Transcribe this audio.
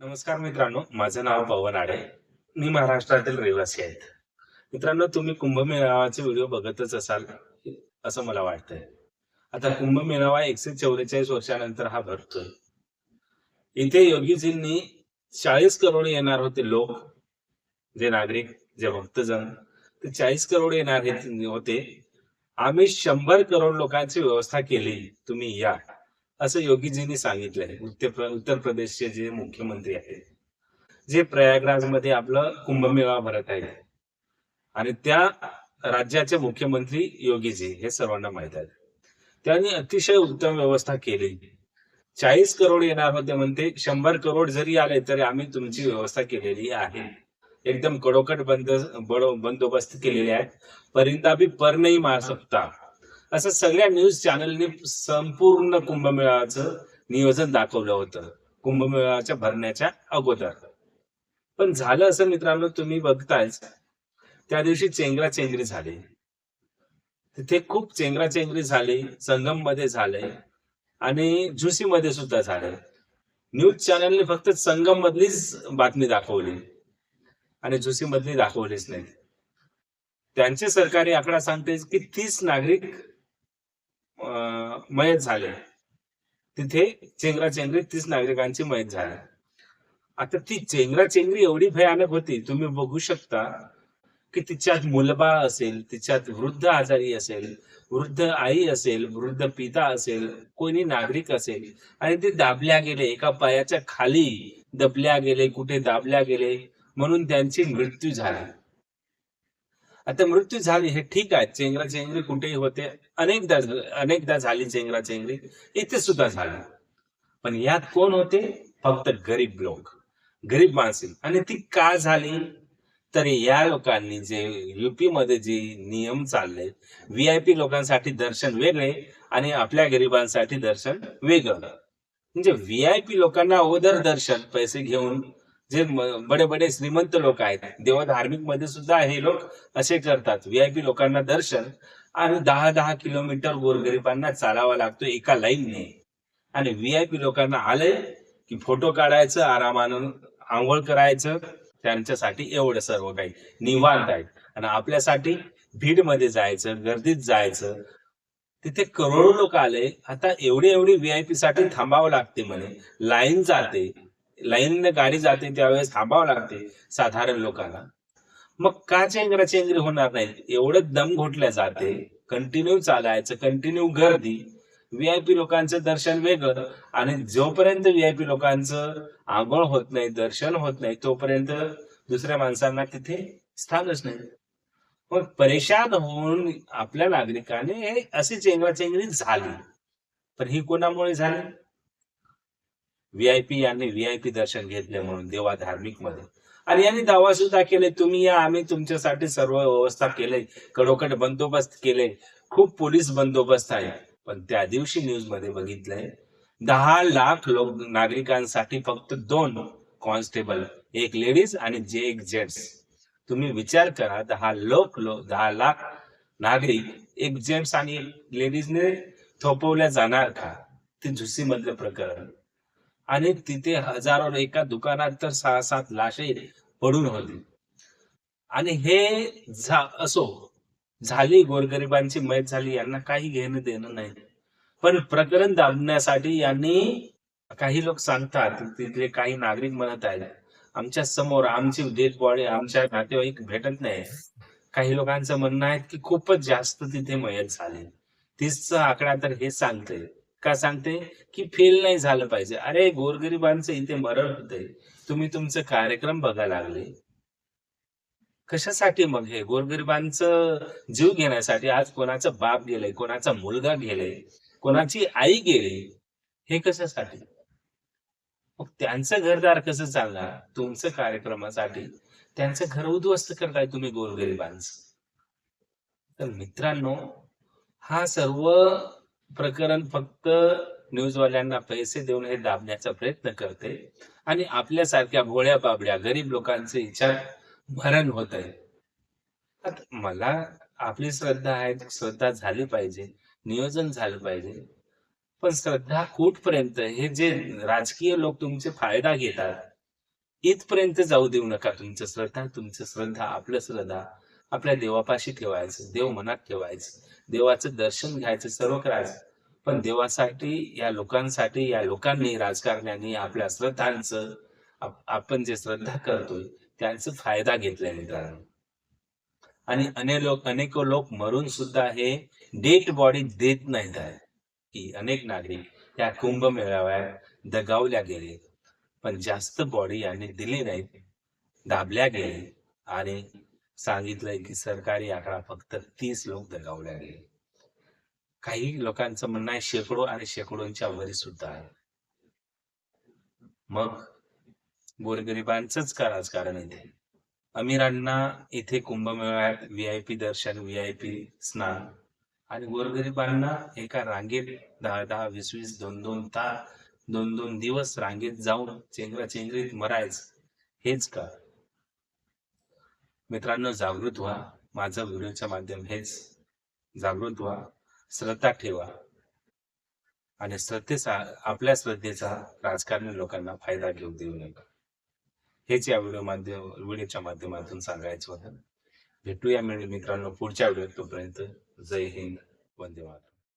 नमस्कार मित्रांनो माझं नाव पवन आडे. मी महाराष्ट्रातील रहिवासी आहेत. मित्रांनो तुम्ही कुंभमेळावाचे व्हिडिओ बघतच असाल असं मला वाटतंय. आता कुंभमेळावा एकशे चौवेचाळीस वर्षानंतर हा भरतोय. इथे योगीजींनी चाळीस करोड येणार होते लोक जे नागरिक जे भक्तजन. ते चाळीस करोड येणार होते. आम्ही शंभर करोड लोकांची व्यवस्था केली तुम्ही या. असं योगीजींनी सांगितलंय उत्तर उत्तर प्रदेशचे जे मुख्यमंत्री आहेत जे प्रयागराजमध्ये आपलं कुंभमेळा भरत आहे आणि त्या राज्याचे मुख्यमंत्री योगीजी हे सर्वांना माहीत आहेत. त्यांनी अतिशय उत्तम व्यवस्था केली. चाळीस करोड येणार होते म्हणते शंभर करोड जरी आले तरी आम्ही तुमची व्यवस्था केलेली आहे. एकदम कडोकट बंद बंदोबस्त केलेले आहे परिंदा भी पर नाही मार सकता. असं सगळ्या न्यूज चॅनलने संपूर्ण कुंभमेळाचं नियोजन दाखवलं होतं. कुंभमेळाच्या भरण्याच्या अगोदर. पण झालं असं मित्रांनो तुम्ही बघतायच त्या दिवशी चेंगरा चेंगरी झाली. तिथे खूप चेंगरा चेंगरी झाली संगममध्ये झाले आणि झुसी मध्ये सुद्धा झाले. न्यूज चॅनलने फक्त संगम मधलीच बातमी दाखवली आणि झुसी मधली दाखवलीच नाही. त्यांचे सरकारी आकडा सांगते की तीस नागरिक मयत झाले. तिथे चेंगरा चेंगरी तीस नागरिकांची मयत झाली. आता ती चेंगरा चेंगरी एवढी भयानक होती तुम्ही बघू शकता की तिच्यात मुलबाळ असेल तिच्यात वृद्ध आजारी असेल वृद्ध आई असेल वृद्ध पिता असेल कोणी नागरिक असेल आणि ते दाबल्या गेले एका पायाच्या खाली दबल्या गेले कुठे दाबल्या गेले म्हणून त्यांची मृत्यू झाली. आता मृत्यू झाली हे ठीक आहे. चेंगरा चेंगरी कुठेही होते. अनेकदा अनेकदा झाली चेंगरा चेंगरी. इथे सुद्धा झाली. पण यात कोण होते? फक्त गरीब लोक. गरीब माणसे. आणि ती का झाली तर या लोकांनी जे युपी मध्ये जे नियम चालले व्हीआयपी लोकांसाठी दर्शन वेगळे आणि आपल्या गरिबांसाठी दर्शन वेगळं. म्हणजे व्हीआयपी लोकांना अगोदर दर्शन पैसे घेऊन जे बडे बडे श्रीमंत लोक आहेत. देवधार्मिकमध्ये सुद्धा हे लोक असे करतात. व्हीआयपी लोकांना दर्शन आणि दहा दहा किलोमीटर गोरगरिबांना चालावा लागतो एका लाईनने. आणि व्हीआयपी लोकांना आलंय की फोटो काढायचं आरामानं आंघोळ करायचं. त्यांच्यासाठी एवढं सर्व काही निवांत आहे. आणि आपल्यासाठी भीडमध्ये जायचं गर्दीत जायचं. तिथे करोडो लोक आले. आता एवढी एवढी व्हीआयपी साठी थांबावं लागते म्हणे. लाईन जाते. लाईन गाडी जाते त्यावेळेस थांबावं लागते साधारण लोकांना. मग का चेंगरा चेंगरी होणार नाही एवढं दम घोटल्या जाते कंटिन्यू चालायचं कंटिन्यू गर्दी. व्हीआयपी लोकांचं दर्शन वेगळं आणि जोपर्यंत व्हीआयपी लोकांचं आंघोळ होत नाही दर्शन होत नाही तोपर्यंत दुसऱ्या माणसांना तिथे स्थानच नाही. मग परेशान होऊन आपल्या नागरिकाने अशी चेंगराचेंगरी झाली. पण ही कोणामुळे झाली? व्हीआयपी यांनी व्हीआयपी दर्शन घेतले म्हणून देवा धार्मिकमध्ये आणि यांनी दावा सुद्धा केले तुम्ही या आम्ही तुमच्यासाठी सर्व व्यवस्था केले कडोकट बंदोबस्त केले. खूप पोलीस बंदोबस्त आहे. पण त्या दिवशी न्यूजमध्ये बघितलंय दहा लाख लोक नागरिकांसाठी फक्त दोन कॉन्स्टेबल एक लेडीज आणि जे एक जेंट्स. तुम्ही विचार करा दहा लोक लोक दहा लाख नागरिक एक जेंट्स आणि एक लेडीजने थोपवल्या जाणार का? ते झुसीमधलं प्रकरण. आणि तिथे हजारो एका दुकानात तर सहा सात लाशे पडून होती. आणि हे झा असो झाली गोरगरिबांची मैत झाली यांना काही घेणं देणं नाही. पण प्रकरण दाबण्यासाठी यांनी काही लोक सांगतात तिथले काही नागरिक म्हणत आहेत आमच्यासमोर आमची डेड बॉडी आमच्या नातेवाईक भेटत नाही. काही लोकांचं म्हणणं आहे की खूपच जास्त तिथे मयत झाले. तीसचा आकडा तर हे सांगते का सांगते की फेल नाही झालं पाहिजे. अरे गोरगरिबांचं इथे मरण होतंय. तुम्ही तुमचे कार्यक्रम बघा लागले. कशासाठी मग हे? गोरगरिबांचं जीव घेण्यासाठी आज कोणाचा बाप गेलाय कोणाचा मुलगा गेलाय कोणाची आई गेली हे कशासाठी? मग त्यांचं घरदार कसं चालणार? तुमचं कार्यक्रमासाठी. त्यांचं घर उद्ध्वस्त करताय तुम्ही गोरगरिबांचं. तर मित्रांनो हा सर्व प्रकरण फक्त न्यूजवाल्यांना पैसे देऊन हे दाबण्याचा प्रयत्न करते आणि आपल्यासारख्या भोळ्या बाबड्या गरीब लोकांचे विचार मरण होत आहे. मला आपली श्रद्धा आहे श्रद्धा झाली पाहिजे नियोजन झालं पाहिजे. पण श्रद्धा कुठपर्यंत? हे जे राजकीय लोक तुमचे फायदा घेतात इथपर्यंत जाऊ देऊ नका तुमचं श्रद्धा तुमचं श्रद्धा आपलं श्रद्धा. आपल्या देवापाशी ठेवायचं देव मनात ठेवायचं देवाचं दर्शन घ्यायचं सर्व करायचं. पण देवासाठी या लोकांसाठी या लोकांनी राजकारण्यांनी आपल्या श्रद्धांचं आपण जे श्रद्धा करतोय त्यांचा फायदा घेतलाय मित्रांनो. आणि अनेक लोक अनेक लोक मरून सुद्धा हे डेट बॉडी देत नाहीत आहे. की अनेक नागरिक या कुंभ मेळाव्यात दगावल्या गेले. पण जास्त बॉडी यांनी दिली नाहीत दाबल्या गेले आणि सांगितलंय की सरकारी आकडा फक्त तीस लोक दगावले गेले काही लोकांचं म्हणणं आहे शेकडो आणि शेकडोंच्या वरी सुद्धा आहे. मग गोरगरिबांच का राजकारण इथे अमीरांना इथे कुंभमेळ्यात व्हीआयपी दर्शन व्हीआयपी स्नान आणि गोरगरिबांना एका रांगेत दहा दहा वीस वीस दोन दोन तास दोन दोन दिवस रांगेत जाऊन चेंगरा चेंगरीत हेच का? मित्रांनो जागृत व्हा. माझं व्हिडिओच्या माध्यम हेच. जागृत व्हा. श्रद्धा ठेवा. आणि श्रद्धेचा आपल्या श्रद्धेचा राजकारणी लोकांना फायदा घेऊ देऊ नका. हेच या व्हिडिओ माध्यम व्हिडिओच्या माध्यमातून सांगायचं होतं. भेटूया मिळेल मित्रांनो पुढच्या व्हिडिओ तोपर्यंत जय हिंद. वंदे मातरम.